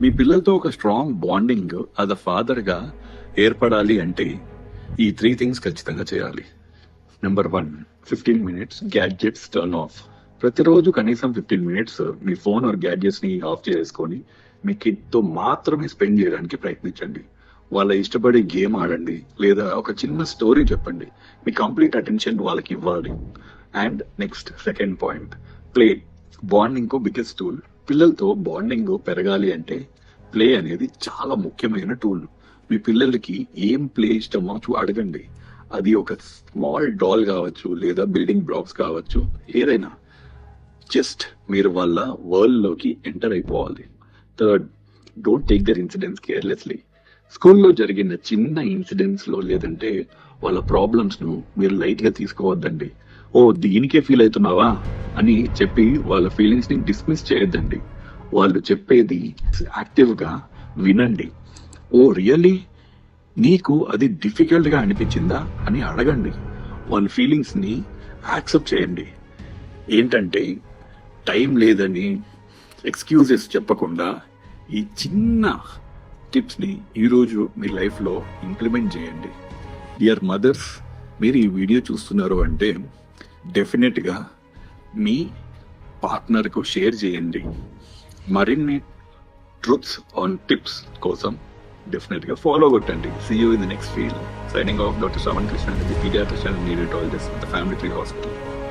మీ పిల్లలతో ఒక strong bonding అది ఫాదర్గా ఏర్పడాలి అంటే ఈ త్రీ థింగ్స్ ఖచ్చితంగా చేయాలి. Number one fifteen minutes gadgets turn off ప్రతిరోజు కనీసం ఫిఫ్టీన్ మినిట్స్ మీ ఫోన్ ఆర్ గ్యాడ్జెట్స్ని ఆఫ్ చేసుకొని మీ కిడ్తో మాత్రమే స్పెండ్ చేయడానికి ప్రయత్నించండి. వాళ్ళ ఇష్టపడే గేమ్ ఆడండి లేదా ఒక చిన్న స్టోరీ చెప్పండి. మీ కంప్లీట్ అటెన్షన్ వాళ్ళకి ఇవ్వాలి. And next second point play bonding co biggest tool పిల్లలతో బాండింగ్ పెరగాలి అంటే ప్లే అనేది చాలా ముఖ్యమైన టూల్ మీ పిల్లలకి ఏం ప్లే ఇష్టమో చూ అడగండి. అది ఒక స్మాల్ డాల్ కావచ్చు లేదా బిల్డింగ్ బ్లాక్స్ కావచ్చు ఏదైనా. జస్ట్ మీరు వాళ్ళ వరల్డ్లోకి ఎంటర్ అయిపోవాలి. Third don't take their incidents carelessly స్కూల్లో జరిగిన చిన్న ఇన్సిడెంట్స్లో లేదంటే వాళ్ళ ప్రాబ్లమ్స్ను మీరు లైట్గా తీసుకోవద్దండి. ఓ దీనికే ఫీల్ అవుతున్నావా? అని చెప్పి వాళ్ళ ఫీలింగ్స్ని డిస్మిస్ చేయొద్దండి. వాళ్ళు చెప్పేది యాక్టివ్గా వినండి. ఓ రియల్లీ నీకు అది డిఫికల్ట్గా అనిపించిందా? అని అడగండి. వాళ్ళ ఫీలింగ్స్ని యాక్సెప్ట్ చేయండి. ఏంటంటే టైం లేదని ఎక్స్క్యూజెస్ చెప్పకుండా ఈ చిన్న టిప్స్ని ఈరోజు మీ లైఫ్లో ఇంప్లిమెంట్ చేయండి. డియర్ మదర్స్ మీరు ఈ వీడియో చూస్తున్నారు అంటే డెఫినెట్గా మీ పార్ట్నర్కు షేర్ చేయండి. మరిన్ని ట్రూత్స్ ఆన్ టిప్స్ కోసం డెఫినెట్గా ఫాలో కొట్టండి. See you in the next field signing off doctor Shravan Krishna the paediatrician needed all this the family tree hospital